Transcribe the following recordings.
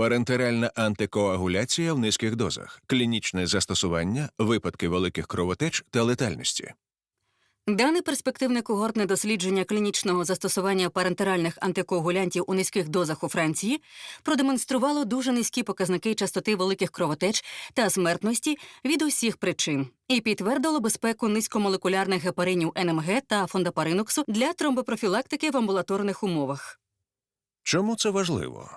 Парентеральна антикоагуляція в низьких дозах, клінічне застосування, випадки великих кровотеч та летальності. Дане перспективне когортне дослідження клінічного застосування парентеральних антикоагулянтів у низьких дозах у Франції продемонструвало дуже низькі показники частоти великих кровотеч та смертності від усіх причин і підтвердило безпеку низькомолекулярних гепаринів НМГ та фондопариноксу для тромбопрофілактики в амбулаторних умовах. Чому це важливо?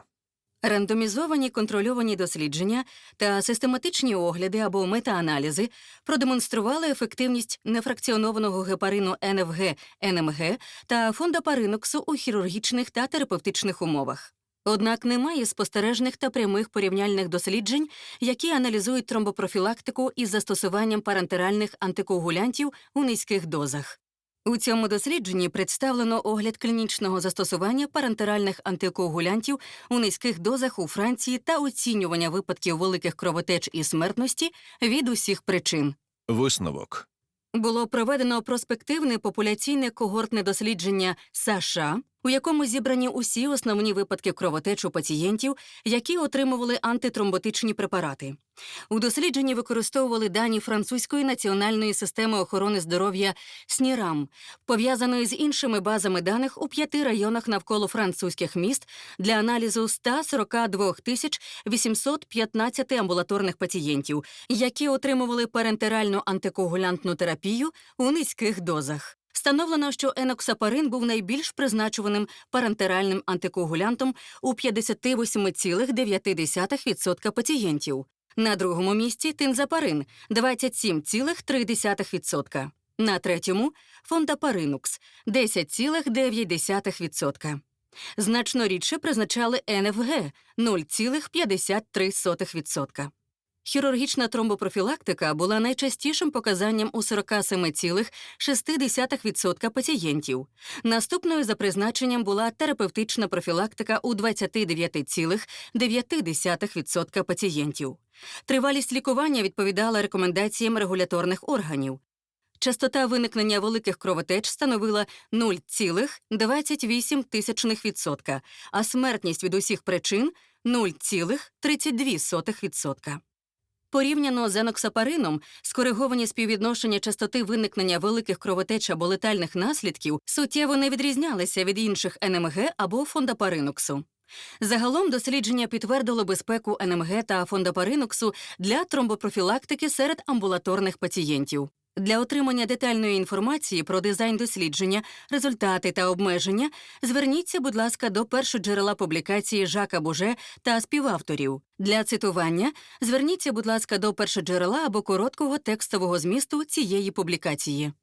Рандомізовані контрольовані дослідження та систематичні огляди або метааналізи продемонстрували ефективність нефракціонованого гепарину НФГ, НМГ та фондопариноксу у хірургічних та терапевтичних умовах. Однак немає спостережних та прямих порівняльних досліджень, які аналізують тромбопрофілактику із застосуванням парентеральних антикоагулянтів у низьких дозах. У цьому дослідженні представлено огляд клінічного застосування парентеральних антикоагулянтів у низьких дозах у Франції та оцінювання випадків великих кровотеч і смертності від усіх причин. Висновок. Було проведено проспективне популяційне когортне дослідження США, у якому зібрані усі основні випадки кровотеч у пацієнтів, які отримували антитромботичні препарати. У дослідженні використовували дані французької національної системи охорони здоров'я СНІРАМ, пов'язаної з іншими базами даних у п'яти районах навколо французьких міст для аналізу 142 тисяч 815 амбулаторних пацієнтів, які отримували парентеральну антикоагулянтну терапію у низьких дозах. Встановлено, що еноксапарин був найбільш призначуваним парентеральним антикоагулянтом у 58,9% пацієнтів. На другому місці тинзапарин 27,3%. На третьому фондапаринукс 10,9%. Значно рідше призначали НФГ 0,53%. Хірургічна тромбопрофілактика була найчастішим показанням у 47,6% пацієнтів. Наступною за призначенням була терапевтична профілактика у 29,9% пацієнтів. Тривалість лікування відповідала рекомендаціям регуляторних органів. Частота виникнення великих кровотеч становила 0,28%, а смертність від усіх причин 0,32%. Порівняно з еноксапарином, скориговані співвідношення частоти виникнення великих кровотеч або летальних наслідків суттєво не відрізнялися від інших НМГ або фондопариноксу. Загалом дослідження підтвердило безпеку НМГ та фондопариноксу для тромбопрофілактики серед амбулаторних пацієнтів. Для отримання детальної інформації про дизайн дослідження, результати та обмеження зверніться, будь ласка, до першоджерела публікації Жака Боже та співавторів. Для цитування зверніться, будь ласка, до першоджерела або короткого текстового змісту цієї публікації.